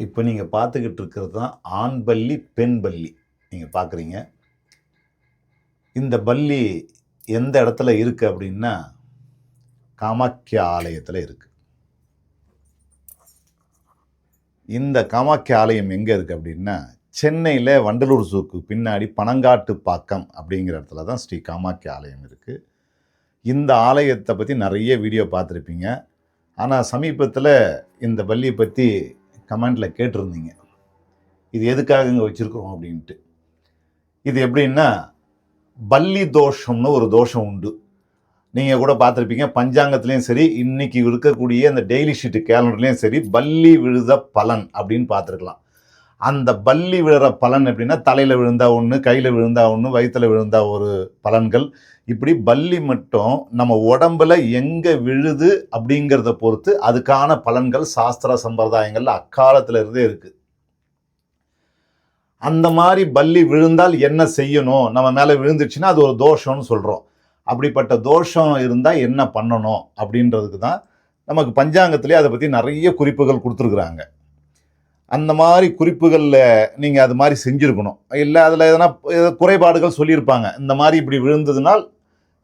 இப்போ நீங்கள் பார்த்துக்கிட்டு இருக்கிறது தான் ஆண் பள்ளி பெண் பள்ளி. நீங்கள் பார்க்குறீங்க இந்த பள்ளி எந்த இடத்துல இருக்குது அப்படின்னா காமாக்கிய ஆலயத்தில் இருக்குது இந்த காமாக்கிய ஆலயம் எங்கே இருக்குது அப்படின்னா சென்னையில் வண்டலூர் சூக்கு பின்னாடி பனங்காட்டு பாக்கம் அப்படிங்கிற இடத்துல தான் ஸ்ரீ காமாக்கிய ஆலயம் இருக்குது இந்த ஆலயத்தை பற்றி நிறைய வீடியோ பார்த்துருப்பீங்க. ஆனால் சமீபத்தில் இந்த பள்ளியை பற்றி கமெண்டில் கேட்டிருந்தீங்க. இது எதுக்காக இங்கே வச்சுருக்குறோம் அப்படின்ட்டு. இது எப்படின்னா பல்லி தோஷம்னு ஒரு தோஷம் உண்டு. நீங்கள் கூட பார்த்துருப்பீங்க பஞ்சாங்கத்துலேயும் சரி இன்றைக்கி இருக்கக்கூடிய அந்த டெய்லி ஷீட்டு கேலண்டர்லேயும் சரி பல்லி விழுத பலன் அப்படின்னு பார்த்துருக்கலாம். அந்த பள்ளி விழுற பலன் எப்படின்னா தலையில் விழுந்தா ஒன்று கையில் விழுந்தா ஒன்று வயிற்றில் விழுந்தா ஒரு பலன்கள். இப்படி பள்ளி மட்டும் நம்ம உடம்புல எங்கே விழுது அப்படிங்கிறத பொறுத்து அதுக்கான பலன்கள் சாஸ்திர சம்பிரதாயங்கள் அக்காலத்தில் இருந்தே இருக்குது அந்த மாதிரி பள்ளி விழுந்தால் என்ன செய்யணும்? நம்ம மேலே விழுந்துச்சுன்னா அது ஒரு தோஷம்னு சொல்கிறோம் அப்படிப்பட்ட தோஷம் இருந்தால் என்ன பண்ணணும்? அப்படின்றதுக்கு தான் நமக்கு பஞ்சாங்கத்திலே அதை பற்றி நிறைய குறிப்புகள் கொடுத்துருக்குறாங்க. அந்த மாதிரி குறிப்புகளில் நீங்கள் அது மாதிரி செஞ்சுருக்கணும். இல்லை அதில் எதனா குறைபாடுகள் சொல்லியிருப்பாங்க. இந்த மாதிரி இப்படி விழுந்ததுனால்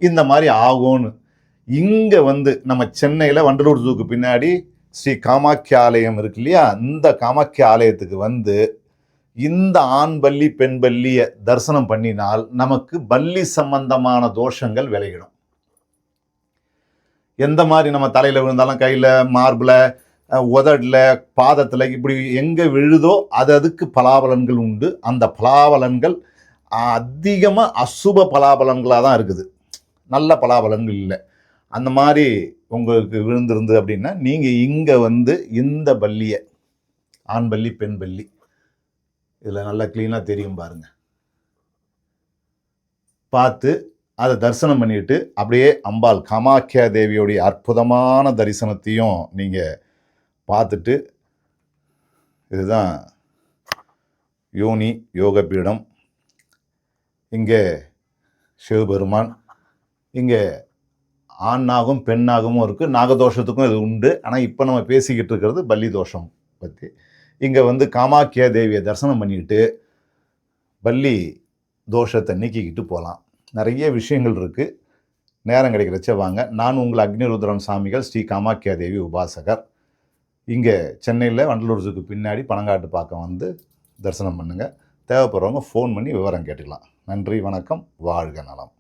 இந்த மாதிரி ஆகும்னு. இங்கே வந்து நம்ம சென்னையில் வண்டலூர் ஜூக்கு பின்னாடி ஸ்ரீ காமாக்கிய ஆலயம் இருக்கு இல்லையா? இந்த காமாக்கிய ஆலயத்துக்கு வந்து இந்த ஆண் பள்ளி பெண் பள்ளியை தரிசனம் பண்ணினால் நமக்கு பள்ளி சம்பந்தமான தோஷங்கள் விளையிடும் எந்த மாதிரி நம்ம தலையில் விழுந்தாலும் கையில் மார்பில் உதடில் பாதத்தில் இப்படி எங்கே விழுதோ அது அதுக்கு பலாபலன்கள் உண்டு. அந்த பலாபலன்கள் அதிகமாக அசுப பலாபலன்களாக தான் இருக்குது. நல்ல பலாபலன்கள் இல்லை. அந்த மாதிரி உங்களுக்கு விழுந்திருந்து அப்படின்னா நீங்கள் இங்கே வந்து இந்த பள்ளியை ஆண் பள்ளி பெண் பள்ளி இதில் நல்லா க்ளீனாக தெரியும் பாருங்கள் பார்த்து அதை தரிசனம் பண்ணிட்டு அப்படியே அம்பாள் காமாக்கியா தேவியோடைய அற்புதமான தரிசனத்தையும் நீங்கள் பார்த்துட்டு இதுதான் யோனி யோக பீடம். இங்கே சிவபெருமான் இங்கே ஆணாகும் பெண்ணாகவும் இருக்குது நாகதோஷத்துக்கும் இது உண்டு. ஆனால் இப்போ நம்ம பேசிக்கிட்டு இருக்கிறது பல்லி தோஷம் பற்றி இங்கே வந்து காமாக்கியா தேவியை தரிசனம் பண்ணிக்கிட்டு பள்ளி தோஷத்தை நீக்கிக்கிட்டு போகலாம் நிறைய விஷயங்கள் இருக்குது நேரம் கிடைக்கிறச்ச வாங்க. நான் உங்கள் அக்னிருத்ரன் சாமிகள் ஸ்ரீ காமாக்கியா தேவி உபாசகர். இங்கே சென்னையில் வண்டலூர் ஜூக்கு பின்னாடி பனங்காட்டு பாக்கம் வந்து தரிசனம் பண்ணுங்கள் தேவைப்படுறவங்க ஃபோன் பண்ணி விவரம் கேட்டுக்கலாம். நன்றி வணக்கம் வாழ்க நலம்.